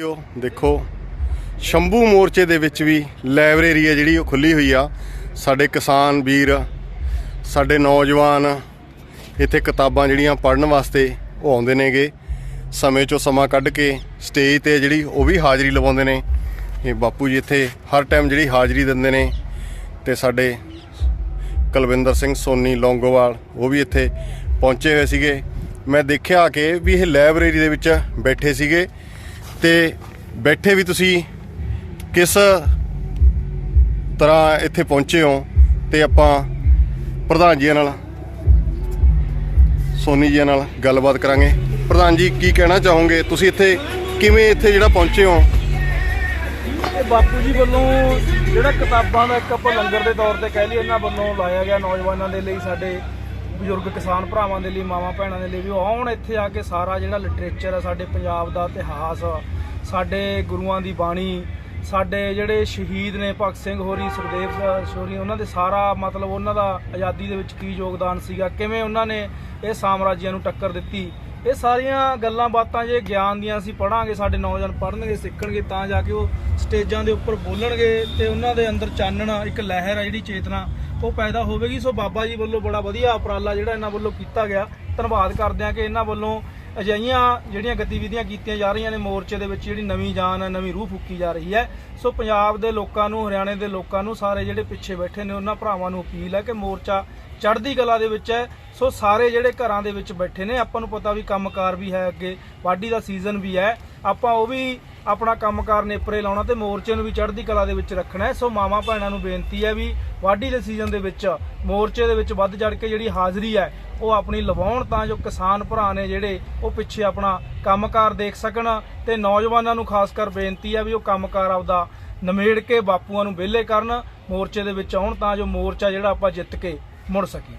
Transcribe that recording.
ਉਹ ਦੇਖੋ, ਸ਼ੰਭੂ ਮੋਰਚੇ ਦੇ ਵਿੱਚ ਵੀ ਲਾਇਬ੍ਰੇਰੀ ਹੈ ਜਿਹੜੀ ਉਹ ਖੁੱਲੀ ਹੋਈ ਆ। ਸਾਡੇ ਕਿਸਾਨ ਵੀਰ, ਸਾਡੇ ਨੌਜਵਾਨ ਇੱਥੇ ਕਿਤਾਬਾਂ ਜਿਹੜੀਆਂ ਪੜ੍ਹਨ ਵਾਸਤੇ ਉਹ ਆਉਂਦੇ ਨੇਗੇ। ਸਮੇਂ ਚੋਂ ਸਮਾਂ ਕੱਢ ਕੇ ਸਟੇਜ ਤੇ ਜਿਹੜੀ ਉਹ ਵੀ ਹਾਜ਼ਰੀ ਲਵਾਉਂਦੇ ਨੇ। ਇਹ ਬਾਪੂ ਜੀ ਇੱਥੇ ਹਰ ਟਾਈਮ ਜਿਹੜੀ ਹਾਜ਼ਰੀ ਦਿੰਦੇ ਨੇ ਤੇ ਸਾਡੇ ਕੁਲਵਿੰਦਰ ਸਿੰਘ ਸੋਨੀ ਲੌਂਗੋਵਾਲ ਉਹ ਵੀ ਇੱਥੇ ਪਹੁੰਚੇ ਹੋਏ ਸੀਗੇ। ਮੈਂ ਦੇਖਿਆ ਕਿ ਵੀ ਇਹ ਲਾਇਬ੍ਰੇਰੀ ਦੇ ਵਿੱਚ ਬੈਠੇ ਸੀਗੇ। ਤੇ ਬੈਠੇ ਵੀ ਤੁਸੀਂ ਕਿਸ ਤਰ੍ਹਾਂ ਇੱਥੇ ਪਹੁੰਚੇ ਹੋ ਤੇ ਆਪਾਂ ਪ੍ਰਧਾਨ ਜੀ ਨਾਲ, ਸੋਨੀ ਜੀ ਨਾਲ ਗੱਲਬਾਤ ਕਰਾਂਗੇ। ਪ੍ਰਧਾਨ ਜੀ, ਕੀ ਕਹਿਣਾ ਚਾਹੋਗੇ? ਤੁਸੀਂ ਇੱਥੇ ਕਿਵੇਂ ਇੱਥੇ ਜਿਹੜਾ ਪਹੁੰਚੇ ਹੋ? ਇਹ ਬਾਪੂ ਜੀ ਵੱਲੋਂ ਜਿਹੜਾ ਕਿਤਾਬਾਂ ਦਾ ਇੱਕ ਆਪਾਂ ਲੰਗਰ ਦੇ ਤੌਰ ਤੇ ਕਹਿ ਲਈ ਇਹਨਾਂ ਵੱਲੋਂ ਲਾਇਆ ਗਿਆ ਨੌਜਵਾਨਾਂ ਦੇ ਲਈ ਸਾਡੇ ਬਜ਼ੁਰਗ ਕਿਸਾਨ ਭਰਾਵਾਂ ਦੇ ਲਈ, ਮਾਵਾਂ ਭੈਣਾਂ ਦੇ ਲਈ ਵੀ ਉਹ ਆਉਣ ਇੱਥੇ ਆ ਕੇ ਸਾਰਾ ਜਿਹੜਾ ਲਿਟਰੇਚਰ ਆ, ਸਾਡੇ ਪੰਜਾਬ ਦਾ ਇਤਿਹਾਸ, ਸਾਡੇ ਗੁਰੂਆਂ ਦੀ ਬਾਣੀ, ਸਾਡੇ ਜਿਹੜੇ ਸ਼ਹੀਦ ਨੇ ਭਗਤ ਸਿੰਘ ਹੋਰੀ, ਸੁਖਦੇਵ ਹੋਰੀ ਉਹਨਾਂ ਦੇ ਸਾਰਾ ਮਤਲਬ ਉਹਨਾਂ ਦਾ ਆਜ਼ਾਦੀ ਦੇ ਵਿੱਚ ਕੀ ਯੋਗਦਾਨ ਸੀਗਾ, ਕਿਵੇਂ ਉਹਨਾਂ ਨੇ ਇਹ ਸਾਮਰਾਜਿਆਂ ਨੂੰ ਟੱਕਰ ਦਿੱਤੀ। ਇਹ ਸਾਰੀਆਂ ਗੱਲਾਂ ਬਾਤਾਂ ਜੇ ਗਿਆਨ ਦੀਆਂ ਅਸੀਂ ਪੜਾਂਗੇ ਸਾਡੇ ਨੌਜਵਾਨ ਪੜ੍ਹਨਗੇ, ਸਿੱਖਣਗੇ, ਤਾਂ ਜਾ ਕੇ ਉਹ ਸਟੇਜਾਂ ਦੇ ਉੱਪਰ ਬੋਲਣਗੇ ਤੇ ਉਹਨਾਂ ਦੇ ਅੰਦਰ ਚਾਨਣ, ਇੱਕ ਲਹਿਰ ਹੈ ਜਿਹੜੀ ਚੇਤਨਾ ਉਹ ਪੈਦਾ ਹੋਵੇਗੀ, ਸੋ ਬਾਬਾ ਜੀ ਵੱਲੋਂ ਬੜਾ ਵਧੀਆ ਉਪਰਾਲਾ ਜਿਹੜਾ ਇਹਨਾਂ ਵੱਲੋਂ ਕੀਤਾ ਗਿਆ। ਧੰਨਵਾਦ ਕਰਦੇ ਹਾਂ ਕਿ ਇਹਨਾਂ ਵੱਲੋਂ ਅਜਿਹੀਆਂ ਜਿਹੜੀਆਂ ਗਤੀਵਿਧੀਆਂ ਕੀਤੀਆਂ ਜਾ ਰਹੀਆਂ ਨੇ ਮੋਰਚੇ ਦੇ ਵਿੱਚ, ਜਿਹੜੀ ਨਵੀਂ ਜਾਨ ਹੈ ਨਵੀਂ ਰੂਹ ਫੂਕੀ ਜਾ ਰਹੀ ਹੈ। ਸੋ ਪੰਜਾਬ ਦੇ ਲੋਕਾਂ ਨੂੰ, ਹਰਿਆਣੇ ਦੇ ਲੋਕਾਂ ਨੂੰ ਸਾਰੇ ਜਿਹੜੇ ਪਿੱਛੇ ਬੈਠੇ ਨੇ, ਉਹਨਾਂ ਭਰਾਵਾਂ ਨੂੰ ਅਪੀਲ ਹੈ ਕਿ ਮੋਰਚਾ ਚੜ੍ਹਦੀ ਕਲਾ ਦੇ ਵਿੱਚ ਹੈ। ਸੋ ਸਾਰੇ ਜਿਹੜੇ ਘਰਾਂ ਦੇ ਵਿੱਚ ਬੈਠੇ ਨੇ, ਆਪਾਂ ਨੂੰ ਪਤਾ ਵੀ ਕੰਮਕਾਰ ਵੀ ਹੈ ਅੱਗੇ, ਵਾਢੀ ਦਾ ਸੀਜ਼ਨ ਵੀ ਹੈ। ਆਪਾਂ ਉਹ ਵੀ ਆਪਣਾ ਕੰਮਕਾਰ ਨੇਪਰੇ ਲਾਉਣਾ ਤੇ ਮੋਰਚੇ ਨੂੰ ਵੀ ਚੜ੍ਹਦੀ ਕਲਾ ਦੇ ਵਿੱਚ ਰੱਖਣਾ ਸੋ ਮਾਵਾਂ ਭੈਣਾਂ ਨੂੰ ਬੇਨਤੀ ਹੈ ਵੀ ਵਾਢੀ ਦੇ ਸੀਜ਼ਨ ਦੇ ਵਿੱਚ ਮੋਰਚੇ ਦੇ ਵਿੱਚ ਵੱਧ ਚੜ੍ਹ ਕੇ ਜਿਹੜੀ ਹਾਜ਼ਰੀ ਹੈ, ਉਹ ਆਪਣੀ ਲਵਾਉਣ ਤਾਂ ਜੋ ਕਿਸਾਨ ਭਰਾ ਨੇ ਜਿਹੜੇ ਉਹ ਪਿੱਛੇ ਆਪਣਾ ਕੰਮਕਾਰ ਦੇਖ ਸਕਣ ਤੇ ਨੌਜਵਾਨਾਂ ਨੂੰ ਖਾਸ ਕਰ ਬੇਨਤੀ ਹੈ ਵੀ ਉਹ ਕੰਮਕਾਰ ਆਪਦਾ ਨਮੇੜ ਕੇ ਬਾਪੂਆਂ ਨੂੰ ਵਿਹਲੇ ਕਰਨ, ਮੋਰਚੇ ਦੇ ਵਿੱਚ ਆਉਣ ਤਾਂ ਜੋ ਮੋਰਚਾ ਜਿਹੜਾ ਆਪਾਂ ਜਿੱਤ ਕੇ ਮੁੜ ਸਕੀਏ।